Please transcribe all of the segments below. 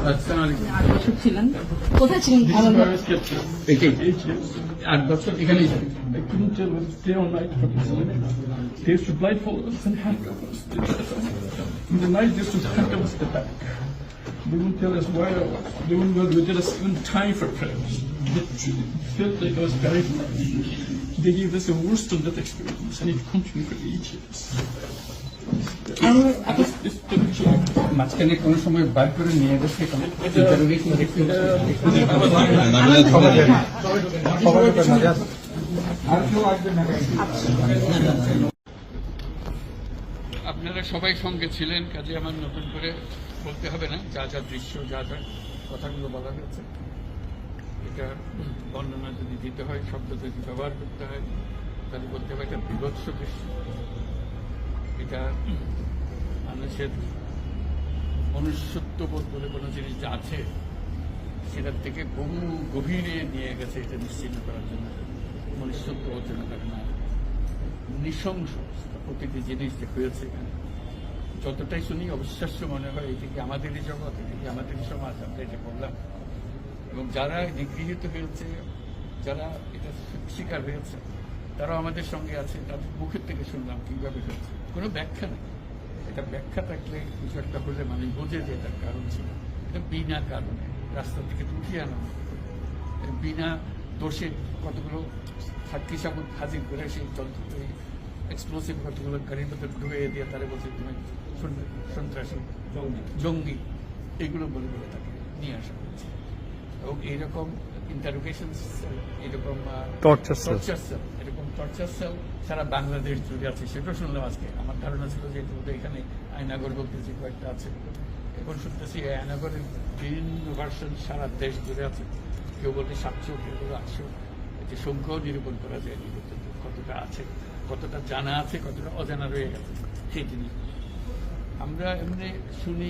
আসসালামু আলাইকুম। আট বছর ছিলেন কোথায় ছিলেন This is আমার where I was kept. এটাই Eight years. আট বছর এখানেই ছিলাম। I couldn't tell whether to stay all night for this. They used to blindfold us and handcuff us. In the night, they used to handcuff us at the back. They wouldn't tell us why or what. They wouldn't let let us even time for prayers. Literally. It felt like I was buried alive. They gave us the worst of that experience, and it continued for eight years. Took care. মাঝখানে কোনো সময় বার করে নিয়ে গেছে দেখতে আপনারা সবাই সঙ্গে ছিলেন কাজে আমার নতুন করে বলতে হবে না যা যা দৃশ্য যা যা কথাগুলো বলা হয়েছে। এটা বর্ণনা যদি দিতে হয় শব্দ যদি ব্যবহার করতে হয় তাহলে বলতে হবে এটা বিভৎস দৃশ্য। এটা মানুষের মনুষ্যত্ববোধ বলে কোনো জিনিস যা আছে, সেটার থেকে বহু গভীরে নিয়ে গেছে এটা নিশ্চিন্ন করার জন্য। মনুষ্যত্ব অর্জনা করে না নৃশংস প্রতিটি জিনিস যে হয়েছে এখানে। যতটাই শুনি, অবিশ্বাস্য মনে হয়, এটি কি আমাদেরই জগৎ, এটি কি আমাদেরই সমাজ, আমরা এটা করলাম এবং যারা নিগৃহীত হয়েছে, যারা এটা শিকার হয়েছে, তারাও আমাদের সঙ্গে আছে, তাদের মুখের থেকে শুনলাম কীভাবে হয়েছে। কোনো ব্যাখ্যা নেই। এটা ব্যাখ্যা থাকলে কিছু একটা হলে মানে বোঝে যে এটার কারণ ছিল। এটা বিনা কারণে রাস্তা থেকে উঠিয়ে আনা বিনা দোষে কতগুলো সাক্ষী সাবুত হাজির করে সেই যন্ত্র এক্সপ্লোসিভ কতগুলো গাড়ির ভেতর ঢুকে দিয়ে তারা বলছে, তুমি সন- সন্ত্রাসী জঙ্গি। এগুলো বলে বলে তাকে নিয়ে আসা হয়েছে। এবং এইরকম ইন্টারোগেশন এরকম টর্চার সেল এরকম টর্চার সেল সারা বাংলাদেশ জুড়ে আছে। সেটাও শুনলাম আজকে। আমার ধারণা ছিল যে বোধহয় এখানে আয়নাগর বলতে যে কয়েকটা আছে। এখন শুনতেছি আয়নাগরের বিভিন্ন ভার্সন সারা দেশ জুড়ে আছে। কেউ বলতে সাতশো কেউ বলে আটশো। যে সংখ্যাও নিরূপণ করা পর্যন্ত কতটা আছে কতটা জানা আছে কতটা অজানা রয়ে গেছে সেই জিনিস। আমরা এমনি শুনি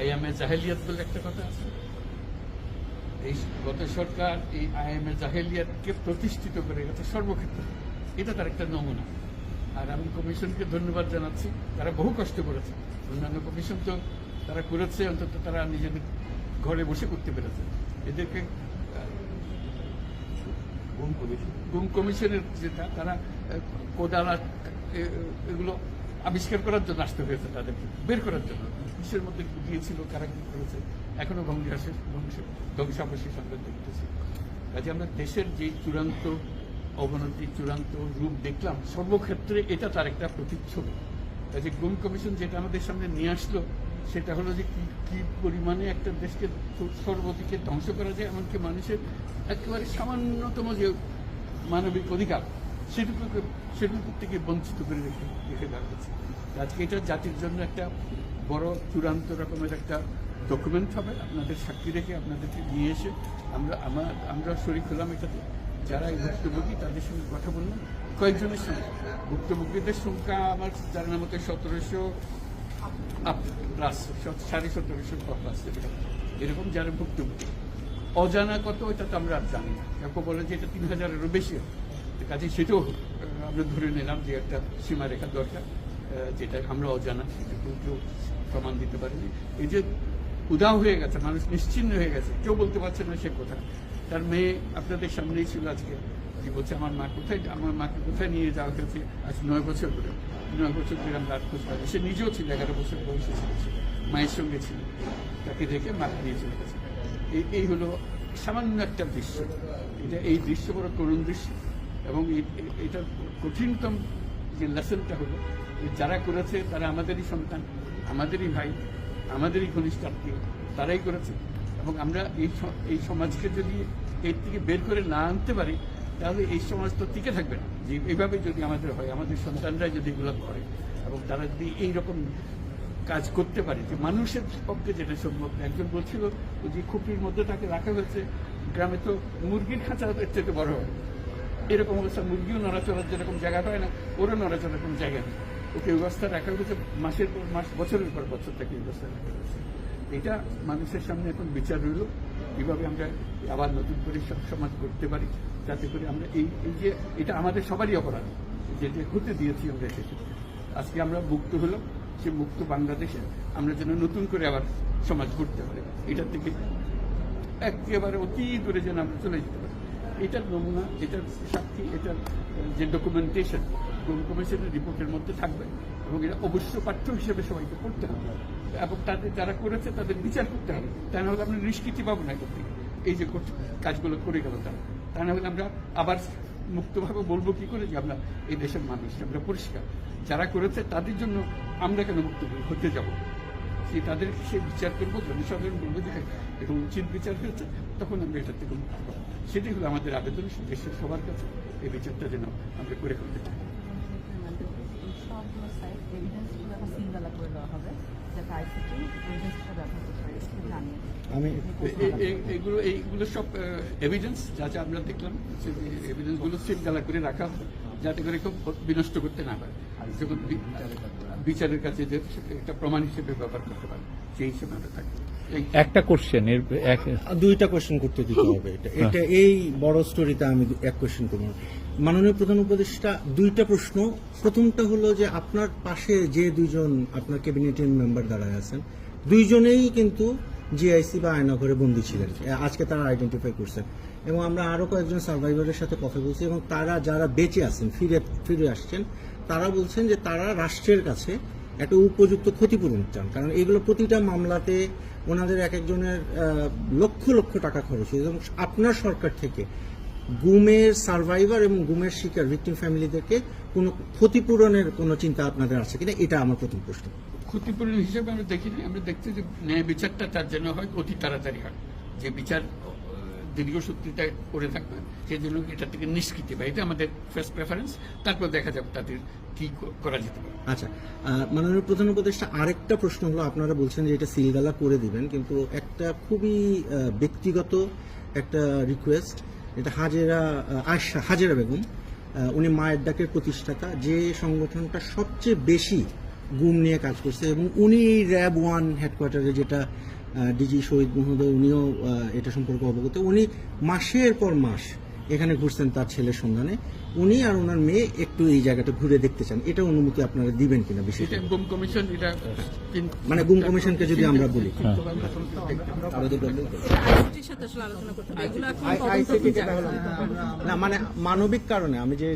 আইএমএ জাহেলিয়াত বলে একটা কথা আছে। এই গত সরকার এই আইএমএ জাহেলিয়াতকে প্রতিষ্ঠিত করে গেছে সর্বক্ষেত্রে। এটা তার একটা নমুনা। আর আমি কমিশনকে ধন্যবাদ জানাচ্ছি। তারা বহু কষ্ট করেছে। অন্যান্য কমিশন তো তারা করেছে অন্তত তারা নিজেদের ঘরে বসে করতে পেরেছে। এদেরকে গুম কমিশনের যেটা তারা কোদালা এগুলো আবিষ্কার করার জন্য আসতে হয়েছে তাদেরকে বের করার জন্য। কিসের মধ্যে গিয়েছিল কারা কি করেছে? এখনও ধ্বংসাবশেষ ধ্বংস- ধ্বংসাবশেষ আমরা দেখতেছি। কাজে আমরা দেশের যে চূড়ান্ত অবনতি, চূড়ান্ত রূপ দেখলাম, সর্বক্ষেত্রে এটা তার একটা প্রতিচ্ছবি। কাজে গুম কমিশন যেটা আমাদের সামনে নিয়ে আসলো, সেটা হলো যে কি কি পরিমাণে একটা দেশকে সর্বদিকে ধ্বংস করা যায়, এমনকি মানুষের একেবারে সামান্যতম যে মানবিক অধিকার, সেটুকুকে সেটুকু থেকে বঞ্চিত করে রেখে রেখে হয়েছে। আজকে এটা জাতির জন্য একটা বড় চূড়ান্ত রকমের একটা ডকুমেন্ট হবে, আপনাদের সাক্ষী রেখে আপনাদেরকে নিয়ে এসে আমরা, আমার, আমরা শরীর হলাম এটাতে। যারা এই ভুক্তভোগী, তাদের সঙ্গে কথা বললাম কয়েকজনের সঙ্গে। ভুক্তভোগীদের সংখ্যা আমার জানার মতো সতেরোশো প্লাস সাড়ে সতেরোশো প্লাস এরকম যারা ভুক্তভোগী। অজানা কত, এটা তো আমরা আর জানি না। কেউ বলে যে এটা তিন হাজারেরও বেশি কাজে সেটাও আমরা ধরে নিলাম যে একটা সীমারেখা দরকার যেটা আমরা অজানা, সেটা কেউ কেউ প্রমাণ দিতে পারেনি। এই যে উদাও হয়ে গেছে, মানুষ নিশ্চিন্ন হয়ে গেছে। কেউ বলতে পারছে না সে কোথায় তার মেয়ে আপনাদের সামনেই ছিল আজকে। যে বলছে, আমার মা কোথায় আমার মাকে কোথায় নিয়ে যাওয়া হয়েছে? আজ নয় বছর ধরে নয় বছর ধরে আমরা আর খোঁজ সে নিজেও ছিল, এগারো বছর বয়সে ছিল মায়ের সঙ্গে ছিল। তাকে দেখে মাকে নিয়ে চলে গেছে। এই এই হলো সামান্য একটা দৃশ্য। এটা এই দৃশ্য বড় করুণ দৃশ্য। এবং এটার কঠিনতম যে লেসনটা হলো যারা করেছে তারা আমাদেরই সন্তান, আমাদেরই ভাই। আমাদেরই ঘনিষ্ঠ আত্মীয়, তারাই করেছে। এবং আমরা এই এই সমাজকে যদি এর থেকে বের করে না আনতে পারি, তাহলে এই সমাজ তো টিকে থাকবে না। যে এইভাবে যদি আমাদের হয়, আমাদের সন্তানরা যদি এগুলো করে, এবং তারা যদি এইরকম কাজ করতে পারে, যে মানুষের পক্ষে যেটা সম্ভব। একজন বলছিল যে খুপড়ির মধ্যে তাকে রাখা হয়েছে, গ্রামে তো মুরগির খাঁচা এর থেকে বড় হয়। এরকম অবস্থা, মুরগিও নড়াচড়ার যেরকম জায়গা হয় না, ওরও নড়াচড়ার কোনো জায়গা নেই। ওকে ব্যবস্থা রাখা হয়েছে মাসের পর মাস, বছরের পর বছর তাকে ব্যবস্থা রাখা হয়েছে। এটা মানুষের সামনে এখন বিচার রইল। কীভাবে আমরা আবার নতুন করে সব সমাজ করতে পারি, যাতে করে আমরা এই এই যে, এটা আমাদের সবারই অপরাধ। যেটা হতে দিয়েছি আমরা এসেছি আজকে আমরা মুক্ত হলাম, সে মুক্ত বাংলাদেশে আমরা যেন নতুন করে আবার সমাজ গড়তে পারি। এটার থেকে একেবারে অতি দূরে যেন আমরা চলে যেতে পারি। এটার নমুনা, এটার সাক্ষী, এটার যে ডকুমেন্টেশন কমিশনের রিপোর্টের মধ্যে থাকবে এবং এটা অবশ্য পাঠ্য হিসেবে সবাইকে পড়তে হবে। এবং তাদের যারা করেছে তাদের বিচার করতে হবে। তা না হলে আমরা নিষ্কৃতি পাবো না থেকে। এই যে কাজগুলো করে গেল তারা। তা না হলে আমরা আবার মুক্তভাবে বলব কি করে যে আমরা এই দেশের মানুষ, আমরা পরিষ্কার। যারা করেছে তাদের জন্য আমরা কেন মুক্ত হতে যাব? সে তাদের সে বিচার করব, জনসাধারণ বলব যে এরকম উচিত বিচার হয়েছে, তখন আমরা এটা থেকে মুক্ত পাবো সেটাই হলো আমাদের আবেদন, দেশের সবার কাছে এই বিচারটা যেন আমরা করে ফেলতে চাই সবগুলো সাইড এভিডেন্সগুলো এখন সিলগালা করে দেওয়া হবে যাতে আইসিটি এভিডেন্সটা ব্যবহার করতে পারে সেটা জানিয়ে এ- এ- এ- এগুলো এইগুলো সব এভিডেন্স যা যা আমরা দেখলাম সেই এভিডেন্সগুলো সিলগালা করে রাখা যাতে করে কেউ বিনষ্ট করতে না পারে। যখন বিচারের কাছে যে একটা প্রমাণ হিসেবে ব্যবহার করতে পারে সেই হিসেবে আমরা থাকি। এই একটা কোশ্চেন এর এক দুইটা কোশ্চেন করতে দিতে হবে এটা। এটা এই বড় স্টোরিতে আমি এক কোশ্চেন করব। মাননীয় প্রধান উপদেষ্টা, দুইটা প্রশ্ন। প্রথমটা হলো যে আপনার পাশে যে দুইজন আপনার ক্যাবিনেটের মেম্বার দাঁড়ায় আছেন, দুইজনেই কিন্তু জিআইসি বা আয়নাঘরে বন্দী ছিলেন আজকে তারা আইডেন্টিফাই করছেন। এবং আমরা আরও কয়েকজন সার্ভাইভারের সাথে কথা বলছি এবং তারা যারা বেঁচে আছেন, ফিরে ফিরে আসছেন, তারা বলছেন যে তারা রাষ্ট্রের কাছে একটা উপযুক্ত ক্ষতিপূরণ চান। কারণ এগুলো প্রতিটা মামলাতে ওনাদের এক একজনের লক্ষ লক্ষ টাকা খরচ হয়েছে। এবং আপনার সরকার থেকে গুমের সার্ভাইভার এবং গুমের শিকার ভিকটিম ফ্যামিলিদেরকে কোনো ক্ষতিপূরণের কোনো চিন্তা আপনাদের আছে কিনা? এটা আমার প্রথম প্রশ্ন। ক্ষতিপূরণ হিসেবে আমরা দেখিনি। আমরা দেখছি যে ন্যায় বিচারটা তার জন্য হয় অতি তাড়াতাড়ি হয়। যে বিচার দীর্ঘসূত্রিতা করে থাকবে সেই জন্য এটা থেকে নিষ্কৃতি বা এটা আমাদের ফার্স্ট প্রেফারেন্স তারপর দেখা যাবে তাদের কি করা যেতে পারে। আচ্ছা মাননীয় প্রধান উপদেষ্টা আরেকটা প্রশ্ন হলো আপনারা বলছেন যে এটা সিলগালা করে দিবেন কিন্তু একটা খুবই ব্যক্তিগত একটা রিকোয়েস্ট এটা হাজেরা আয়সা হাজেরা বেগম উনি মায়ের ডাকের প্রতিষ্ঠাতা, যে সংগঠনটা সবচেয়ে বেশি গুম নিয়ে কাজ করছে এবং উনি র্যাব ওয়ান হেডকোয়ার্টারে যেটা ডিজি শহীদ মহোদয়, উনিও এটা সম্পর্কে অবগত, উনি মাসের পর মাস এখানে ঘুরছেন তার ছেলের সন্ধানে। উনি আর ওনার মেয়ে একটু এই জায়গাটা ঘুরে দেখতে চান। এটা অনুমতি আপনারা দিবেন কিনা বিশেষ এটা গুম কমিশন এটা মানে গুম কমিশনকে যদি আমরা বলি। না মানে মানবিক কারণে আমি যে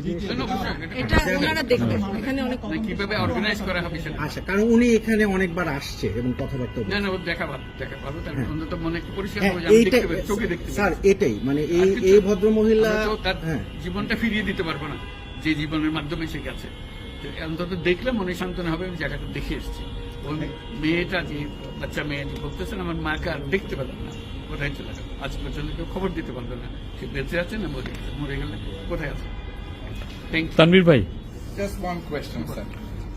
এখানে অনেক মানে কীভাবে অর্গানাইজ করা হবে আচ্ছা কারণ উনি এখানে অনেকবার আসছে এবং কথাবার্তা না না দেখা ভালো দেখা ভালো। তার অন্তত মনে পরিষ্কার হ্যাঁ হবে চোখে দেখতে স্যার এটাই। মানে এই এই ভদ্র মহিলা আমরা তো তার হ্যাঁ। জীবনটা ফিরিয়ে দিতে পারব না। যে জীবনের মাধ্যমে সে গেছে। অন্তত দেখলে মনে সান্ত্বনা হবে আমি জায়গাটা দেখে এসেছি। ওই মেয়েটা যে বাচ্চা মেয়ে যে বলতেছেন আমার মাকে আর দেখতে পেলাম না। কোথায় চলে গেল? আজ পর্যন্ত কেউ খবর দিতে পারল না। সে বেঁচে আছে না মরে গেছে? মরে গেলে কোথায় আছে? তানভীর ভাই। Just one question, sir.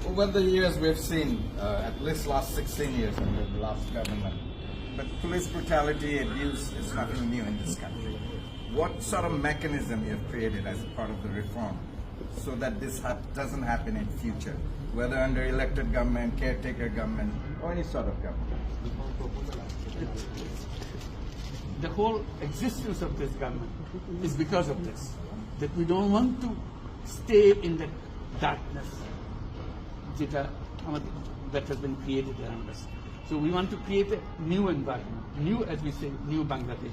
Over the years, we've seen, uh, at least last 16 years under the last government, but police brutality, abuse is nothing new in this country. what sort of mechanism you have created as part of the reform so that this ha doesn't happen in future, whether under elected government, caretaker government, or any sort of government? The whole existence of this government is because of this, that we don't want to stay in the darkness uh, that has been created around us. So we want to create a new environment, new, as we say, new Bangladesh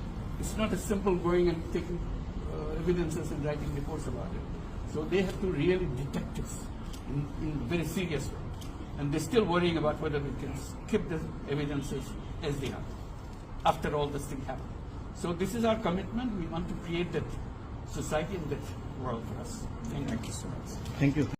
It's not as simple going and taking uh, evidences and writing reports about it. So they have to really detect this in, in a very serious way. And they're still worrying about whether we can keep the evidences as they are after all this thing happened. So this is our commitment. We want to create that society and that world for us. Thank, Thank you. you so much. Thank you.